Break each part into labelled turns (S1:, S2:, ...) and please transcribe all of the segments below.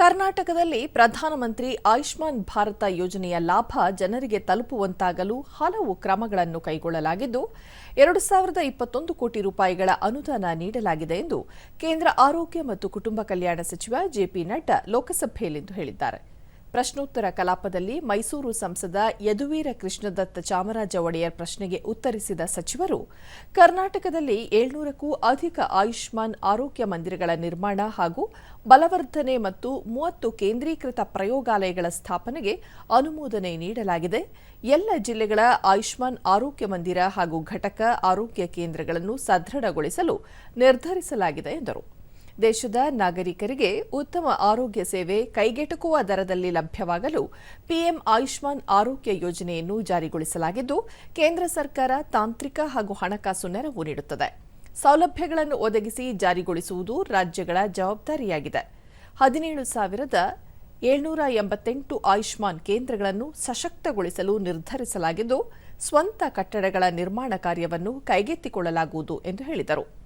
S1: ಕರ್ನಾಟಕದಲ್ಲಿ ಪ್ರಧಾನಮಂತ್ರಿ ಆಯುಷ್ಮಾನ್ ಭಾರತ ಯೋಜನೆಯ ಲಾಭ ಜನರಿಗೆ ತಲುಪುವಂತಾಗಲು ಹಲವು ಕ್ರಮಗಳನ್ನು ಕೈಗೊಳ್ಳಲಾಗಿದ್ದು, ಎರಡು ಸಾವಿರದ ಇಪ್ಪತ್ತೊಂದು ಕೋಟಿ ರೂಪಾಯಿಗಳ ಅನುದಾನ ನೀಡಲಾಗಿದೆ ಎಂದು ಕೇಂದ್ರ ಆರೋಗ್ಯ ಮತ್ತು ಕುಟುಂಬ ಕಲ್ಯಾಣ ಸಚಿವ ಜೆಪಿ ನಡ್ಡಾ ಲೋಕಸಭೆಯಲ್ಲಿಂದು ಹೇಳಿದ್ದಾರೆ. ಪ್ರಶ್ನೋತ್ತರ ಕಲಾಪದಲ್ಲಿ ಮೈಸೂರು ಸಂಸದ ಯದುವೀರ ಕೃಷ್ಣದತ್ತ ಚಾಮರಾಜ ಒಡೆಯರ್ ಪ್ರಶ್ನೆಗೆ ಉತ್ತರಿಸಿದ ಸಚಿವರು, ಕರ್ನಾಟಕದಲ್ಲಿ ಏಳ್ನೂರಕ್ಕೂ ಅಧಿಕ ಆಯುಷ್ಮಾನ್ ಆರೋಗ್ಯ ಮಂದಿರಗಳ ನಿರ್ಮಾಣ ಹಾಗೂ ಬಲವರ್ಧನೆ ಮತ್ತು ಮೂವತ್ತು ಕೇಂದ್ರೀಕೃತ ಪ್ರಯೋಗಾಲಯಗಳ ಸ್ಥಾಪನೆಗೆ ಅನುಮೋದನೆ ನೀಡಲಾಗಿದೆ. ಎಲ್ಲ ಜಿಲ್ಲೆಗಳ ಆಯುಷ್ಮಾನ್ ಆರೋಗ್ಯ ಮಂದಿರ ಹಾಗೂ ಘಟಕ ಆರೋಗ್ಯ ಕೇಂದ್ರಗಳನ್ನು ಸದೃಢಗೊಳಿಸಲು ನಿರ್ಧರಿಸಲಾಗಿದೆ ಎಂದರು. ದೇಶದ ನಾಗರಿಕರಿಗೆ ಉತ್ತಮ ಆರೋಗ್ಯ ಸೇವೆ ಕೈಗೆಟುಕುವ ದರದಲ್ಲಿ ಲಭ್ಯವಾಗಲು ಪಿಎಂ ಆಯುಷ್ಮಾನ್ ಆರೋಗ್ಯ ಯೋಜನೆಯನ್ನು ಜಾರಿಗೊಳಿಸಲಾಗಿದ್ದು, ಕೇಂದ್ರ ಸರ್ಕಾರ ತಾಂತ್ರಿಕ ಹಾಗೂ ಹಣಕಾಸು ನೆರವು ನೀಡುತ್ತದೆ. ಸೌಲಭ್ಯಗಳನ್ನು ಒದಗಿಸಿ ಜಾರಿಗೊಳಿಸುವುದು ರಾಜ್ಯಗಳ ಜವಾಬ್ದಾರಿಯಾಗಿದೆ. ಹದಿನೇಳು ಸಾವಿರದ ಏಳ್ನೂರ ಎಂಬತ್ತೆಂಟು ಆಯುಷ್ಮಾನ್ ಕೇಂದ್ರಗಳನ್ನು ಸಶಕ್ತಗೊಳಿಸಲು ನಿರ್ಧರಿಸಲಾಗಿದ್ದು, ಸ್ವಂತ ಕಟ್ಟಡಗಳ ನಿರ್ಮಾಣ ಕಾರ್ಯವನ್ನು ಕೈಗೆತ್ತಿಕೊಳ್ಳಲಾಗುವುದು ಎಂದು ಹೇಳಿದರು.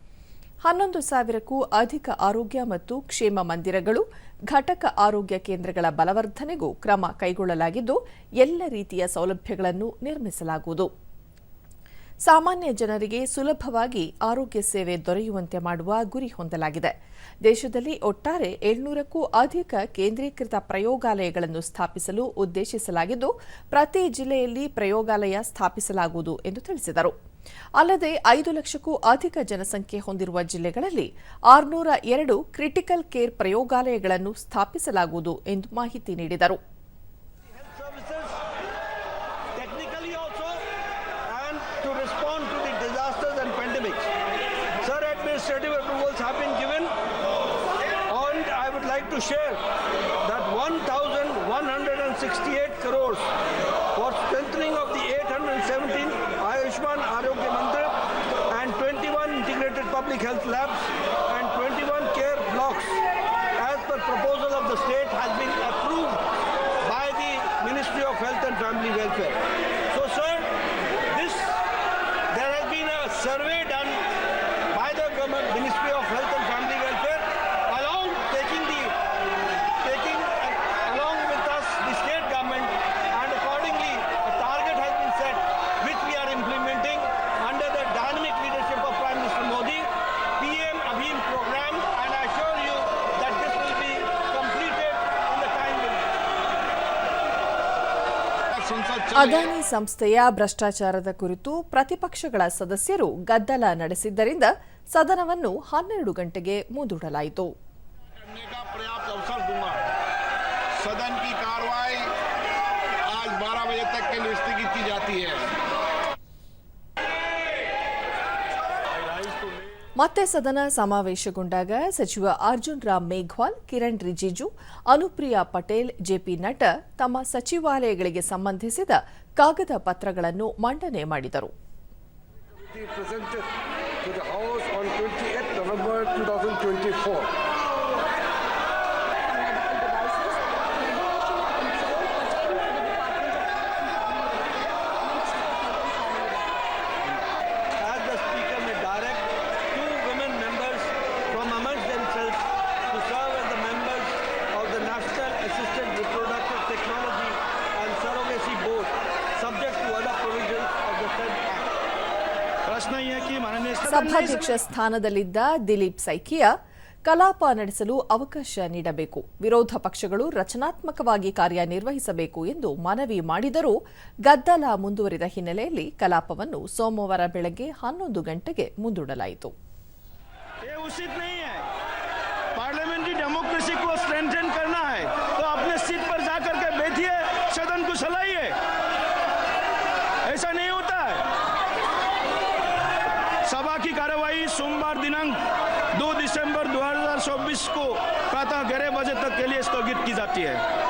S1: ಹನ್ನೊಂದು ಸಾವಿರಕ್ಕೂ ಅಧಿಕ ಆರೋಗ್ಯ ಮತ್ತು ಕ್ಷೇಮ ಮಂದಿರಗಳು, ಘಟಕ ಆರೋಗ್ಯ ಕೇಂದ್ರಗಳ ಬಲವರ್ಧನೆಗೂ ಕ್ರಮ ಕೈಗೊಳ್ಳಲಾಗಿದ್ದು, ಎಲ್ಲ ರೀತಿಯ ಸೌಲಭ್ಯಗಳನ್ನು ನಿರ್ಮಿಸಲಾಗುವುದು. ಸಾಮಾನ್ಯ ಜನರಿಗೆ ಸುಲಭವಾಗಿ ಆರೋಗ್ಯ ಸೇವೆ ದೊರೆಯುವಂತೆ ಮಾಡುವ ಗುರಿ ಹೊಂದಲಾಗಿದೆ. ದೇಶದಲ್ಲಿ ಒಟ್ಟಾರೆ ಏಳ್ನೂರಕ್ಕೂ ಅಧಿಕ ಕೇಂದ್ರೀಕೃತ ಪ್ರಯೋಗಾಲಯಗಳನ್ನು ಸ್ಥಾಪಿಸಲು ಉದ್ದೇಶಿಸಲಾಗಿದ್ದು, ಪ್ರತಿ ಜಿಲ್ಲೆಯಲ್ಲಿ ಪ್ರಯೋಗಾಲಯ ಸ್ಥಾಪಿಸಲಾಗುವುದು ಎಂದು ತಿಳಿಸಿದರು. ಅಲ್ಲದೆ ಐದು ಲಕ್ಷಕ್ಕೂ ಅಧಿಕ ಜನಸಂಖ್ಯೆ ಹೊಂದಿರುವ ಜಿಲ್ಲೆಗಳಲ್ಲಿ ಆರುನೂರ ಎರಡು ಕ್ರಿಟಿಕಲ್ ಕೇರ್ ಪ್ರಯೋಗಾಲಯಗಳನ್ನು ಸ್ಥಾಪಿಸಲಾಗುವುದು ಎಂದು ಮಾಹಿತಿ ನೀಡಿದರು.
S2: Technically to I would like to share 1,168 crores for strengthening of the 817 Ayushman Arogya Mandir and 21 integrated public health labs and 21 care blocks as per proposal of the state has been approved by the Ministry of Health and Family Welfare. PM Abhim program, and I assure you that this will be completed in the time limit. संसद चले
S1: ಅದಾನಿ ಸಂಸ್ಥೆಯ ಭ್ರಷ್ಟಾಚಾರದ ಕುರಿತು ಪ್ರತಿಪಕ್ಷಗಳ ಸದಸ್ಯರು ಗದ್ದಲ ನಡೆಸಿದ್ದರಿಂದ ಸದನವನ್ನು ಹನ್ನೆರಡು ಗಂಟೆಗೆ ಮುಂದೂಡಲಾಯಿತು
S3: करने का पर्याप्त अवसर दूंगा सदन की कार्रवाई आज 12 बजे तक के लिए स्थगित की जाती है
S1: ಮತ್ತೆ ಸದನ ಸಮಾವೇಶಗೊಂಡಾಗ ಸಚಿವ ಅರ್ಜುನ್ ರಾಮ್ ಮೇಘ್ವಾಲ್, ಕಿರಣ್ ರಿಜಿಜು, ಅನುಪ್ರಿಯಾ ಪಟೇಲ್, ಜೆಪಿ ನಡ್ಡಾ ತಮ್ಮ ಸಚಿವಾಲಯಗಳಿಗೆ ಸಂಬಂಧಿಸಿದ ಕಾಗದ ಪತ್ರಗಳನ್ನು ಮಂಡನೆ ಮಾಡಿದರು
S4: to the House on 28th November 2024.
S1: ಸಭಾಧ್ಯಕ್ಷ ಸ್ಥಾನದಲ್ಲಿದ್ದ ದಿಲೀಪ್ ಸೈಕಿಯಾ ಕಲಾಪ ನಡೆಸಲು ಅವಕಾಶ ನೀಡಬೇಕು. ವಿರೋಧ ಪಕ್ಷಗಳು ರಚನಾತ್ಮಕವಾಗಿ ಕಾರ್ಯನಿರ್ವಹಿಸಬೇಕು ಎಂದು ಮನವಿ ಮಾಡಿದರೂ ಗದ್ದಲ ಮುಂದುವರಿದ ಹಿನ್ನೆಲೆಯಲ್ಲಿ ಕಲಾಪವನ್ನು ಸೋಮವಾರ ಬೆಳಗ್ಗೆ ಹನ್ನೊಂದು ಗಂಟೆಗೆ ಮುಂದೂಡಲಾಯಿತು.
S5: सभा की कार्यवाही सोमवार दिनांक 2 दिसंबर 2024 को प्रातः ग्यारह बजे तक के लिए स्थगित की जाती है।